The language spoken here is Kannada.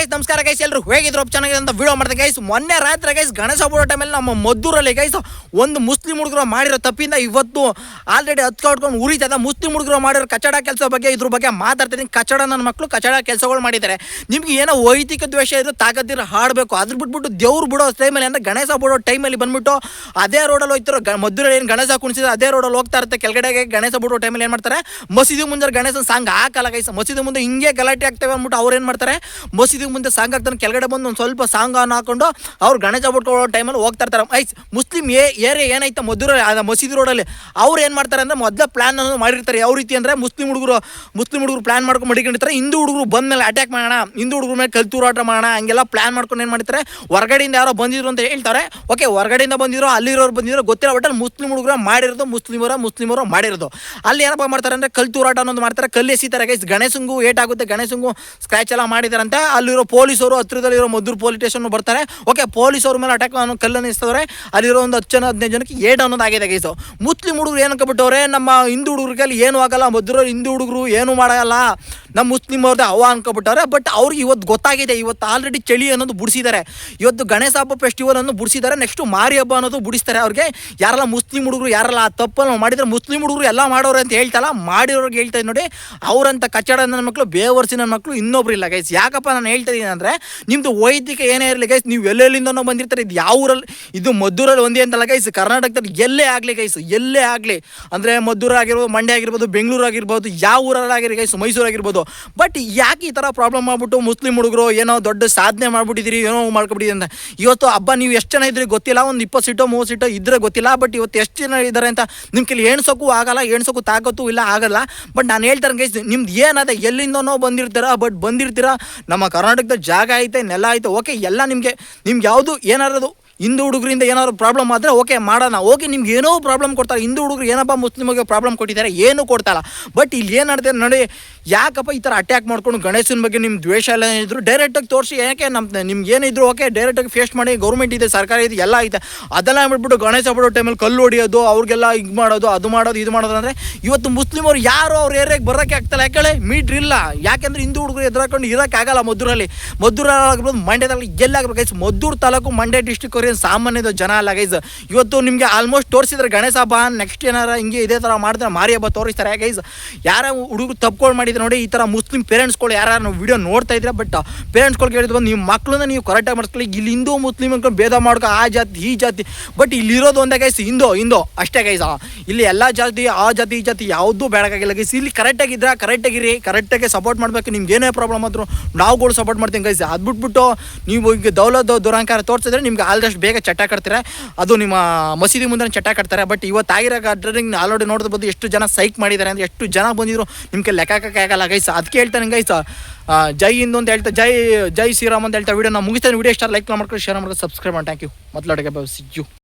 ಗೈಸ್ ನಮಸ್ಕಾರ ಗೈಸ್ ಎಲ್ಲರೂ ಹೇಗಿದ್ರು? ಚೆನ್ನಾಗಿದೆ ಅಂತ ವಿಡಿಯೋ ಮಾಡಿದೆ ಗೈಸ್ ಮೊನ್ನೆ ರಾತ್ರಿ ಗೈಸ್ ಗಣೇಶ ಹಬ್ಬದ ಟೈಮಲ್ಲಿ ನಮ್ಮ ಮದ್ದೂರಲ್ಲಿ ಗೈಸ್ ಒಂದು ಮುಸ್ಲಿಂ ಹುಡುಗರು ಮಾಡಿರೋ ತಪ್ಪಿಂದ ಇವತ್ತು ಆಲ್ರೆಡಿ ಹತ್ಕೊಂಡು ಉರಿತದ ಮುಸ್ಲಿಂ ಹುಡುಗರು ಮಾಡಿರೋ ಕಚಡ ಕೆಲಸ ಬಗ್ಗೆ, ಇದ್ರ ಬಗ್ಗೆ ಮಾತಾಡ್ತಿದ್ದೀನಿ ಕಚಡ ನನ್ನ ಮಕ್ಕಳು ಕಚಡ ಕೆಲಸಗಳು ಮಾಡಿದ್ದಾರೆ. ನಿಮ್ಗೆ ಏನೋ ವೈದಿಕ ದ್ವೇಷ ಇದ್ರೆ ತಾಕತ್ತಿರ ಹಾಡಬೇಕು. ಅದ್ರ ಬಿಟ್ಬಿಟ್ಟು ದೇವ್ರು ಬಿಡೋ ಟೈಮಲ್ಲಿ ಅಂದ್ರೆ ಗಣೇಶ ಬಿಡೋ ಟೈಮಲ್ಲಿ ಬಂದ್ಬಿಟ್ಟು ಅದೇ ರೋಡಲ್ಲಿ ಹೋಗ್ತಿರೋ ಗ ಮದ್ದೂರಲ್ಲಿ ಏನು ಗಣೇಶ ಕುಣಿಸಿದ್ರೆ ಅದೇ ರೋಡಲ್ಲಿ ಹೋಗ್ತಾ ಇರುತ್ತೆ. ಕೆಳಗಡೆಗೆ ಗಣೇಶ ಬಿಡೋ ಟೈಮಲ್ಲಿ ಏನು ಮಾಡ್ತಾರೆ? ಮಸೀದಿ ಮುಂದೆ ಗಣೇಶನ ಸಾಂಗ್ ಹಾಕಲ್ಲ ಗೈಸ್ ಮಸೀದಿ ಮುಂದೆ ಹಿಂಗೆ ಗಲಾಟೆ ಆಗ್ತೇವೆ ಅಂದ್ಬಿಟ್ಟು ಅವ್ರು ಏನು ಮಾಡ್ತಾರೆ? ಮಸೀದಿ ಮುಂದೆ ಸಾಂಗ್ ಹಾಕ್ತಾನೆ ಕೆಳಗಡೆ ಬಂದು ಒಂದು ಸ್ವಲ್ಪ ಸಾಂಗ್ ಆನ್ ಹಾಕೊಂಡು ಅವ್ರು ಗಣೇಶ ಬಿಟ್ಕೊಳ್ಳೋ ಟೈಮಲ್ಲಿ ಹೋಗ್ತಾ ಇರ್ತಾರೆ. ಐಸ್, ಮುಸ್ಲಿಂ ಏ, ಏರಿಯಾ ಏನಾಯ್ತು ಮಧುರ ಮಸೀದಿ ರೋಡಲ್ಲಿ ಅವ್ರು ಏನು ಮಾಡ್ತಾರೆ ಅಂದ್ರೆ ಮೊದಲ ಪ್ಲಾನ್ ಮಾಡಿರ್ತಾರೆ. ಯಾವ ರೀತಿ ಅಂದರೆ ಮುಸ್ಲಿಂ ಹುಡುಗರು ಮುಸ್ಲಿಂ ಹುಡುಗರು ಪ್ಲಾನ್ ಮಾಡ್ಕೊಂಡು ಮಡಿಕೊಂಡಿರ್ತಾರೆ. ಹಿಂದೂ ಹುಡುಗರು ಬಂದ ಮೇಲೆ ಅಟ್ಯಾಕ್ ಮಾಡೋಣ, ಹಿಂದೂ ಹುಡುಗರು ಮೇಲೆ ಕಲ್ತೂರಾಟ ಮಾಡೋಣ, ಹಂಗೆಲ್ಲ ಪ್ಲಾನ್ ಮಾಡ್ಕೊಂಡು ಏನು ಮಾಡ್ತಾರೆ? ಹೊರಗಡೆಯಿಂದ ಯಾರೋ ಬಂದಿದ್ರು ಅಂತ ಹೇಳ್ತಾರೆ. ಓಕೆ ಹೊರಗಡೆಯಿಂದ ಬಂದಿರೋ, ಅಲ್ಲಿರೋರು ಬಂದಿರೋ ಗೊತ್ತಿರೋ ಒಟ್ಟಲ್ಲಿ ಮುಸ್ಲಿಂ ಹುಡುಗರು ಮಾಡಿರೋದು ಮುಸ್ಲಿಮರ, ಮುಸ್ಲಿಮರು ಮಾಡಿರೋದು. ಅಲ್ಲಿ ಏನಪ್ಪ ಮಾಡ್ತಾರೆ ಅಂದರೆ ಕಲ್ತೂರಾಟ ಅನ್ನೋದು ಮಾಡ್ತಾರೆ. ಕಲ್ಲು ಎಸಿತಾರೆ. ಗಣೇಶಂಗೂ ಏಟ್ ಆಗುತ್ತೆ. ಗಣೇಶಂಗೂ ಸ್ಕ್ರಾಚ್ ಎಲ್ಲ ಮಾಡಿದಾರಂತೆ. ಅಲ್ಲಿರೋ ಪೊಲೀಸರು ಹತ್ರದಲ್ಲಿರೋ ಮದ್ದೂರು ಪೊಲೀಸ್ ಸ್ಟೇಷನ್ ಬರ್ತಾರೆ. ಓಕೆ ಪೊಲೀಸ್ ಪೊಲೀಸವ್ರ ಮೇಲೆ ಅಟ್ಯಾಕ್ ಅನ್ನೋ ಕಲ್ಲನ್ನು ಎಸ್ತವ್ರೆ ಅಲ್ಲಿರೋ ಒಂದು ಹತ್ತು ಜನ, ಹದಿನೈದು ಜನಕ್ಕೆ ಏಟ್ ಅನ್ನೋದು ಆಗಿದೆ ಗೈಸು ಮುಸ್ಲಿಂ ಹುಡುಗರು ಏನು ಅನ್ಕೊಬಿಟ್ಟವ್ರೆ ನಮ್ಮ ಹಿಂದೂ ಹುಡುಗರಿಗೆ ಏನು ಆಗಲ್ಲ. ಮದ್ದೂರು ಹಿಂದೂ ಹುಡುಗರು ಏನು ಮಾಡಲ್ಲ. ನಮ್ಮ ಮುಸ್ಲಿಂ ಅವ್ರದ್ದು ಅವ ಅನ್ಕೊಬಿಟ್ಟವ್ರೆ ಬಟ್ ಅವ್ರಿಗೆ ಇವತ್ತು ಗೊತ್ತಾಗಿದೆ, ಇವತ್ತು ಆಲ್ರೆಡಿ ಚಳಿ ಅನ್ನೋದು ಬಿಡಿಸಿದ್ದಾರೆ ಇವತ್ತು ಗಣೇಶ ಹಬ್ಬ ಫೆಸ್ಟಿವಲ್ ಅನ್ನು ಬಿಡಿಸಿದ್ದಾರೆ ನೆಕ್ಸ್ಟ್ ಮಾರಿ ಹಬ್ಬ ಅನ್ನೋದು ಬಿಡಿಸ್ತಾರೆ ಅವ್ರಿಗೆ. ಯಾರೆಲ್ಲ ಮುಸ್ಲಿಂ ಹುಡುಗರು, ಯಾರೆಲ್ಲ ಆ ತಪ್ಪನ್ನು ಮಾಡಿದರೆ ಮುಸ್ಲಿಂ ಹುಡುಗರು ಎಲ್ಲ ಮಾಡೋರು ಅಂತ ಹೇಳ್ತಲ್ಲ, ಮಾಡಿರೋರಿಗೆ ಹೇಳ್ತಾ ನೋಡಿ, ಅವರಂತ ಕಚ್ಚಡ ನನ್ನ ಮಕ್ಕಳು ಬೇವರ್ಸಿ ನನ್ನ ಮಕ್ಕಳು ಇನ್ನೊಬ್ರು ಇಲ್ಲ ಗೈಸ್ ಯಾಕಪ್ಪ ನಾನು ಹೇಳ್ತಾ ಇದ್ದೀನಿ ಅಂದರೆ ನಿಮ್ಮದು ವೈದ್ಯಕ ಏನೇ ಇರಲಿ ಗೈಸ್ ನೀವು ಎಲ್ಲೆಲ್ಲಿಂದನೋ ಬಂದಿರ್ತಾರೆ, ಇದು ಯಾವ ಊರಲ್ಲಿ, ಇದು ಮದ್ದೂರಲ್ಲಿ ಒಂದೇ ಅಂತಲ್ಲ ಗೈಸ್ ಕರ್ನಾಟಕದಲ್ಲಿ ಎಲ್ಲೇ ಆಗಲಿ ಗೈಸ್ ಎಲ್ಲೇ ಆಗಲಿ. ಅಂದರೆ ಮದ್ದೂರು ಆಗಿರ್ಬೋದು ಮಂಡ್ಯ ಆಗಿರ್ಬೋದು ಬೆಂಗಳೂರು ಆಗಿರ್ಬೋದು ಯಾವ ಊರಲ್ಲಿ ಆಗಿರಲಿ ಗೈಸ್ ಮೈಸೂರು ಆಗಿರ್ಬೋದು ಬಟ್ ಯಾಕೆ ಈ ಥರ ಪ್ರಾಬ್ಲಮ್ ಮಾಡ್ಬಿಟ್ಟು ಮುಸ್ಲಿಂ ಹುಡುಗರು ಏನೋ ದೊಡ್ಡ ಸಾಧನೆ ಮಾಡ್ಬಿಟ್ಟಿದ್ದೀರಿ, ಏನೋ ಮಾಡ್ಕೊಬಿಟ್ಟಿದ್ದೀರಿ ಅಂತ. ಇವತ್ತು ಹಬ್ಬ ನೀವು ಎಷ್ಟು ಜನ ಇದ್ರಿ ಗೊತ್ತಿಲ್ಲ, ಒಂದು ಇಪ್ಪತ್ತು ಸೀಟೋ, ಮೂವತ್ತು ಸೀಟೋ ಇದ್ರೆ ಗೊತ್ತಿಲ್ಲ ಬಟ್ ಇವತ್ತು ಎಷ್ಟು ಜನ ಇದ್ದಾರೆ ಅಂತ ನಿಮ್ಮ ಕೈಲಿ ಎಣ್ಸೋಕ್ಕೂ ಆಗಲ್ಲ, ಎಣ್ಸೋಕ್ಕೂ ತಾಕತ್ತು ಇಲ್ಲ, ಆಗಲ್ಲ. ಬಟ್ ನಾನು ಹೇಳ್ತಾರೆ ಗೈಸ್ ನಿಮ್ದು ಏನದ ಎಲ್ಲಿಂದನೋ ಬಂದಿರ್ತೀರ ಬಟ್ ಬಂದಿರ್ತೀರ, ನಮ್ಮ ಕರ್ನಾಟಕದ ಜಾಗ ಐತೆ, ನೆಲ ಐತೆ ಓಕೆ ಎಲ್ಲ ನಿಮಗೆ, ನಿಮ್ಗೆ ಯಾವುದು ಏನಾರದು ಹಿಂದೂ ಹುಡುಗರಿಂದ ಏನಾದ್ರು ಪ್ರಾಬ್ಲಮ್ ಆದರೆ ಓಕೆ ಮಾಡೋಣ. ಓಕೆ ನಿಮ್ಗೆ ಏನೋ ಪ್ರಾಬ್ಲಮ್ ಕೊಡ್ತಾರೆ. ಹಿಂದೂ ಹುಡುಗರು ಏನಪ್ಪ ಮುಸ್ಲಿಮ್ಗೆ ಪ್ರಾಬ್ಲಮ್ ಕೊಟ್ಟಿದ್ದಾರೆ, ಏನೂ ಕೊಡ್ತಾರಲ್ಲ ಬಟ್ ಇಲ್ಲಿ ಏನು ನೋಡಿ ಯಾಕಪ್ಪ ಈ ಥರ ಅಟ್ಯಾಕ್ ಮಾಡ್ಕೊಂಡು ಗಣೇಶನ ಬಗ್ಗೆ ನಿಮ್ಮ ದ್ವೇಷ ಎಲ್ಲ ಇದ್ರು ಡೈರೆಕ್ಟಾಗಿ ತೋರಿಸಿ. ಯಾಕೆ ನಮ್ಮ ನಿಮ್ಗೆ ಏನಿದ್ರು ಓಕೆ ಡೈರೆಕ್ಟಾಗಿ ಫೇಸ್ ಮಾಡಿ ಗೌರ್ಮೆಂಟ್ ಇದೆ, ಸರ್ಕಾರ ಇದೆ, ಎಲ್ಲ ಐತೆ. ಅದೆಲ್ಲ ಬಿಟ್ಬಿಟ್ಟು ಗಣೇಶ ಬಿಡೋ ಟೈಮಲ್ಲಿ ಕಲ್ಲು ಹೊಡಿಯೋದು, ಅವ್ರಿಗೆಲ್ಲ ಇದು ಮಾಡೋದು, ಅದು ಮಾಡೋದು, ಇದು ಮಾಡೋದು ಅಂದರೆ ಇವತ್ತು ಮುಸ್ಲಿಮರು ಯಾರು ಅವ್ರ ಏರಿಯಾಗೆ ಬರೋಕ್ಕೆ ಆಗ್ತಲ್ಲ? ಯಾಕೇಳಿ? ಮೀಟ್ರ್ ಇಲ್ಲ. ಯಾಕೆಂದ್ರೆ ಹಿಂದೂ ಹುಡುಗರು ಎದುರಾಕೊಂಡು ಇರೋಕ್ಕಾಗಲ್ಲ ಮದ್ದೂರಲ್ಲಿ. ಆಗಿರ್ಬೋದು ಮಂಡ್ಯದಲ್ಲಿ ಎಲ್ಲಾಗಬೇಕು ಗೈಸ್ ಮದ್ದೂರು ತಾಲೂಕು ಮಂಡ್ಯ ಡಿಸ್ಟಿಕ್ ಅವ್ರಿಗೆ ಸಾಮಾನ್ಯದ ಜನ ಅಲ್ಲ ಗೈಸ್ ಇವತ್ತು ನಿಮಗೆ ಆಲ್ಮೋಸ್ಟ್ ತೋರಿಸಿದ್ರೆ ಗಣೇಶ ಹಬ್ಬ ನೆಕ್ಸ್ಟ್ ಏನಾರ ಹಿಂಗೆ ಇದೇ ಥರ ಮಾಡಿದ್ರೆ ಮಾರಿ ಹಬ್ಬ ತೋರಿಸ್ತಾರೆ ಗೈಸ್ ಯಾರ ಹುಡುಗರು ತಪ್ಕೊಂಡು ಮಾಡಿದ್ರೆ ನೋಡಿ ಈ ಥರ ಮುಸ್ಲಿಂ ಪೇರೆಂಟ್ಸ್ಗಳು ಯಾರು ವಿಡಿಯೋ ನೋಡ್ತಾ ಇದ್ರೆ ಬಟ್ ಪೇರೆಂಟ್ಸ್ಗಳು ಕೇಳಿದ್ರು ಬಂದು ನೀವು ಮಕ್ಕಳನ್ನ ನೀವು ಕರೆಕ್ಟಾಗಿ ಮಾಡಿಸ್ಕೊಳ್ಳಿ ಇಲ್ಲಿ ಹಿಂದೂ ಮುಸ್ಲಿಂ ಅನ್ಕೊಂಡು ಭೇದ ಮಾಡ್ಕೊ, ಆ ಜಾತಿ, ಈ ಜಾತಿ ಬಟ್ ಇಲ್ಲಿರೋದು ಒಂದೇ ಗೈಸ್ ಹಿಂದೂ ಹಿಂದೂ, ಅಷ್ಟೇ ಗೈಸ್ ಇಲ್ಲಿ ಎಲ್ಲ ಜಾತಿ, ಆ ಜಾತಿ, ಈ ಜಾತಿ ಯಾವುದೂ ಬೇಡಕ್ಕಾಗಿಲ್ಲ ಗೈಸ್ ಇಲ್ಲಿ ಕರೆಕ್ಟಾಗಿದ್ರೆ ಕರೆಕ್ಟಾಗಿರಿ ಕರೆಕ್ಟಾಗಿ ಸಪೋರ್ಟ್ ಮಾಡಬೇಕು, ನಿಮ್ಗೆ ಏನೇ ಪ್ರಾಬ್ಲಮ್ ಆದರೂ ಕೂಡ ಸಪೋರ್ಟ್ ಮಾಡ್ತೀನಿ ಗೈಸ್ ಅದು ಬಿಟ್ಬಿಟ್ಟು ನೀವು ಈಗ ದೌಲತ್ ದುರಂಕಾರ ತೋರಿಸಿದ್ರೆ ನಿಮ್ಗೆ ಆಲ್ದಷ್ಟು ಬೇಗ ಚಟ ಕಟ್ತಾರೆ. ಅದು ನಿಮ್ಮ ಮಸೀದಿ ಮುಂದೆ ಚಟ ಕಟ್ತಾರೆ ಬಟ್ ಇವತ್ತು ಆಗಿರೋ ಗಾಡ್ರಿಂಗ್ ಆಲ್ರೆಡಿ ನೋಡಿದ ಬಂದು ಎಷ್ಟು ಜನ ಸೈಕ್ ಮಾಡಿದ್ದಾರೆ ಅಂದರೆ ಎಷ್ಟು ಜನ ಬಂದಿದ್ರು, ನಿಮ್ಗೆ ಲೆಕ್ಕಕ್ಕೆ ಆಗಲ್ಲ ಗೈಸ್ ಅದಕ್ಕೆ ಹೇಳ್ತಾನೆ ಗೈಸ್ ಜೈ ಹಿಂದ್ ಅಂತ ಹೇಳ್ತಾ ಜೈ ಜೈ ಶ್ರೀರಾಮ್ ಅಂತ ಹೇಳ್ತಾ ವಿಡಿಯೋ ನಾವು ಮುಗಿಸ್ತಾನೆ. ವಿಡಿಯೋ ಇಷ್ಟ ಲೈಕ್ ಮಾಡ್ಕೊಂಡು ಶೇರ್ ಮಾಡ್ಕೊಂಡು ಸಬ್ಸ್ಕ್ರೈಬ್ ಮಾಡಿ. ಥ್ಯಾಂಕ್ ಯು ಮೊದಲಾಡಿಗೆ ಯು